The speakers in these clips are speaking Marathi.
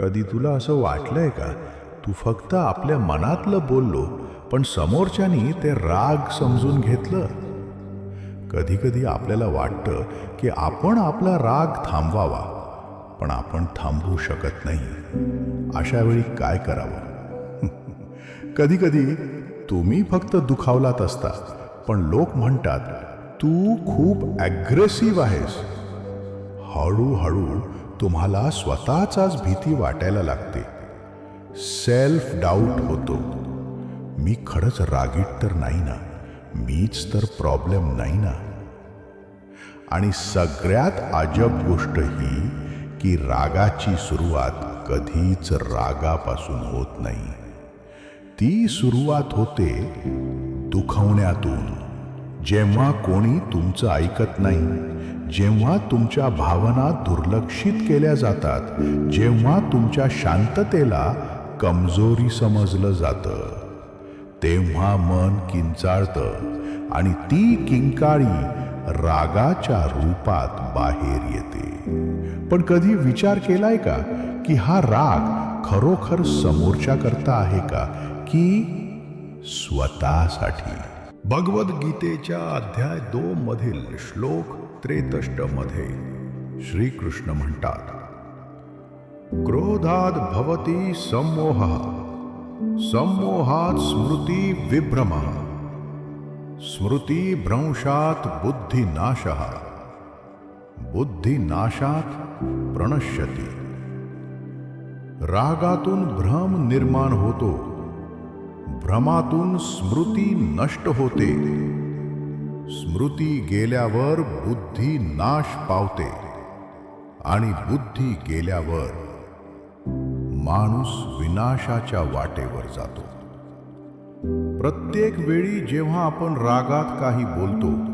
कधी तुला असं वाटलंय का? तू फक्त आपल्या मनातलं बोललो पण समोरच्यानी ते राग समजून घेतलं. कधी कधी आपल्याला वाटतं की आपण आपला राग थांबवावा पण आपण थांबवू शकत नाही. अशा वेळी काय करावं? कधी कधी तुम्ही फक्त दुखावलात असता पण लोक म्हणतात तू खूप ॲग्रेसिव्ह आहेस. हळूहळू तुम्हाला स्वतःचाच भीती वाटायला लागते. सेल्फ डाऊट होतो. मी खरंच रागीट तर नाही ना. मीच तर प्रॉब्लेम नाही ना. आणि सगळ्यात अजब गोष्ट ही की रागाची सुरुवात कधीच रागापासून होत नाही. ती सुरुवात होते दुखवण्यातून. जेव्हा कोणी तुमचं ऐकत नाही जेव्हा तुमच्या भावना दुर्लक्षित केल्या जातात जेव्हा तुमच्या शांततेला कमजोरी समजलं जातं तेव्हा मन किंचाळतं आणि ती किंकाळी रागाच्या रूपात बाहेर येते. पण कधी विचार केलाय का की हा राग खरोखर समोरच्या करता आहे का की स्वतःसाठी? भगवद्गीतेच्या अध्याय दोन मधील श्लोक त्रेतष्टमध्ये श्रीकृष्ण म्हणतात क्रोधात भवती सम्मोह सम्मोहात स्मृती विभ्रम स्मृती भ्रंशात बुद्धिनाश बुद्धिनाशात प्रणश्यती। रागातून भ्रम निर्माण होतो भ्रमातून स्मृती नष्ट होते. स्मृती गेल्यावर बुद्धी नाश पावते. आणि बुद्धी गेल्यावर माणूस विनाशाच्या वाटेवर जातो. प्रत्येक वेळी जेव्हा आपण रागात काही बोलतो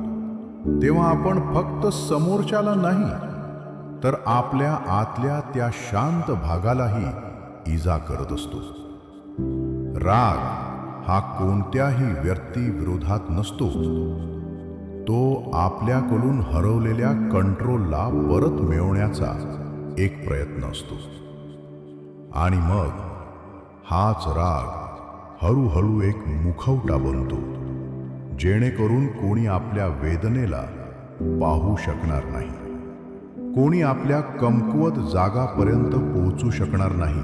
तेव्हा आपण फक्त समोरच्याला नाही तर आपल्या आतल्या त्या शांत भागालाही इजा करत असतो. राग हा कोणत्याही व्यक्ती विरोधात नसतो. तो आपल्याकडून हरवलेल्या कंट्रोलला परत मिळवण्याचा एक प्रयत्न असतो. आणि मग हाच राग हळूहळू एक मुखवटा बनतो जेणेकरून कोणी आपल्या वेदनेला पाहू शकणार नाही. कोणी आपल्या कमकुवत जागापर्यंत पोहोचू शकणार नाही.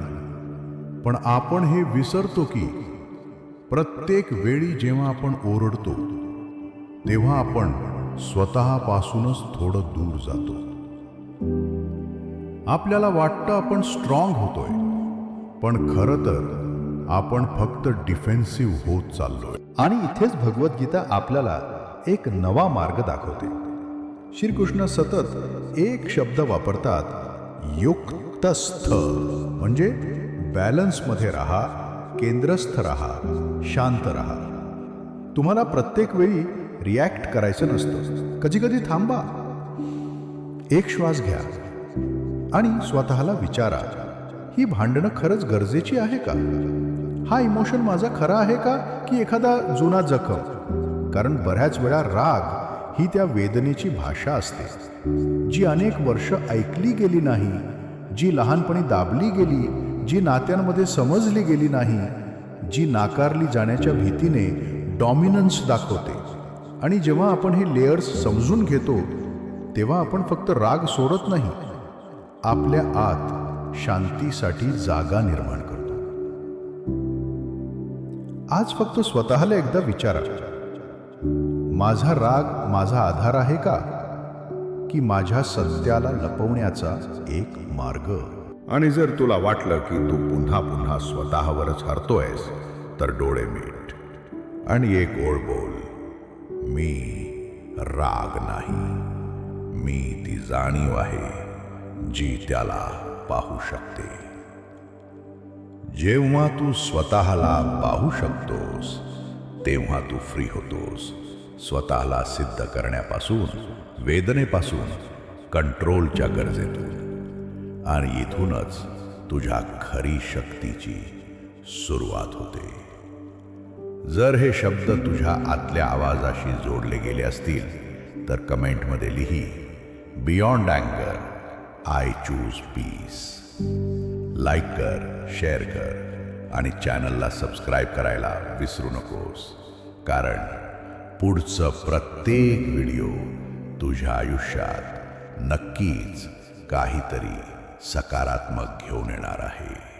पण आपण हे विसरतो की प्रत्येक वेळी जेव्हा आपण ओरडतो तेव्हा आपण स्वतःपासूनच थोडं दूर जातो. आपल्याला वाटतं आपण स्ट्रॉंग होतोय पण खरं तर आपण फक्त डिफेन्सिव्ह होत चाललोय. आणि इथेच भगवद्गीता आपल्याला एक नवा मार्ग दाखवते. श्रीकृष्ण सतत एक शब्द वापरतात युक्तस्थ म्हणजे बॅलन्समध्ये राहा केंद्रस्थ राहा शांत राहा. तुम्हाला प्रत्येक वेळी रिॲक्ट करायचं नसतं. कधी कधी थांबा. एक श्वास घ्या आणि स्वतःला विचारा ही भांडणं खरंच गरजेची आहे का? हा इमोशन माझा खरा आहे का की एखादा जुना जखम? कारण बऱ्याच वेळा राग ही त्या वेदनेची भाषा असते. जी अनेक वर्ष ऐकली गेली नाही जी लहानपणी दाबली गेली जी नात्यांमध्ये समजली गेली नाही जी नाकारली जाण्याच्या भीतीने डॉमिनन्स दाखवते. आणि जेव्हा आपण हे लेयर्स समजून घेतो तेव्हा आपण फक्त राग सोडत नाही. आपल्या आत शांतीसाठी जागा निर्माण करतो. आज फक्त स्वतःला एकदा विचारा. माझा राग माझा आधार आहे का? की माझ्या सत्याला लपवण्याचा एक मार्ग? आणि जर तुला वाटलं की तू पुन्हा पुन्हा स्वतःवरच हरतोयस तर डोळे मीट आणि एक ओळ बोल. मी राग नाही. मी ती जाणीव आहे जी त्याला पाहू शकते. जेव्हा तू स्वतःला पाहू शकतोस तेव्हा तू फ्री होतोस. स्वतःला सिद्ध करण्यापासून वेदनेपासून कंट्रोलच्या गरजेतून. आणि इथूनच तुझ्या खरी शक्तीची सुरुवात होते. जर हे शब्द तुझ्या आतल्या आवाजाशी जोडले गेले असतील तर कमेंटमध्ये लिही बियॉन्ड अँगर आय चूज पीस लाईक कर शेअर कर आणि चॅनलला सबस्क्राईब करायला विसरू नकोस. कारण पुढचं प्रत्येक व्हिडिओ तुझ्या आयुष्यात नक्कीच काहीतरी सकारात्मक घेऊन येणार आहे.